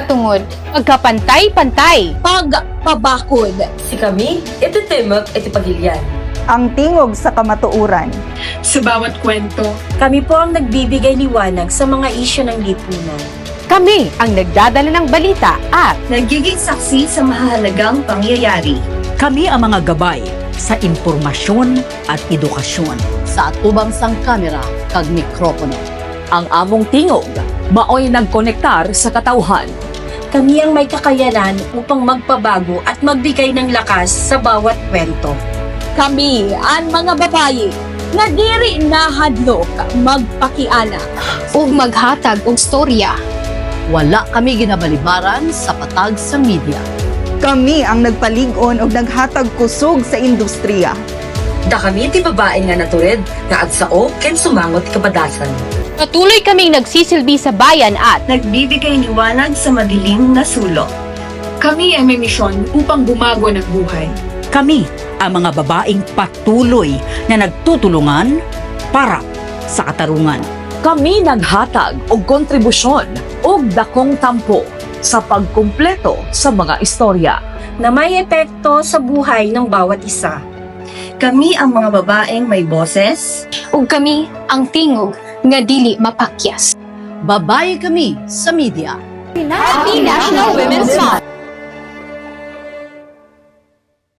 pagkatungod, pagkapantay-pantay, Pagpabakod. Si kami, iti timok, iti pagilian. ang tingog sa kamatuuran. sa bawat kwento. Kami po ang nagbibigay liwanag sa mga isyu ng lipunan. kami ang nagdadala ng balita at Nagiging saksi sa mahalagang pangyayari. Kami ang mga gabay sa impormasyon at edukasyon. sa atubang sang kamera kag mikropono. Ang among tingog, maoy nagkonektar sa katauhan. Kami ang may kakayanan upang magpabago at magbigay ng lakas sa bawat kwento. Kami, ang mga babayi, nga diri na hadlok magpakiana. ug maghatag og storya. Wala kami ginabalibaran sa patag sa media. Kami ang nagpalig-on og naghatag kusog sa industriya. Da kami ti babae nga natured, nga agsao, ken sumangot kabadasan. Patuloy kaming nagsisilbi sa bayan at Nagbibigay liwanag sa madilim na sulok. Kami ay may misyon upang bumago ng buhay. Kami ang mga babaeng patuloy na nagtutulungan para sa katarungan. Kami naghatag og kontribusyon og dakong tampo sa pagkumpleto sa mga istorya. na may epekto sa buhay ng bawat isa. Kami ang mga babaeng may boses, ug kami ang tingog nga dili mapakyas. Babae kami sa media. Happy National Women's Month!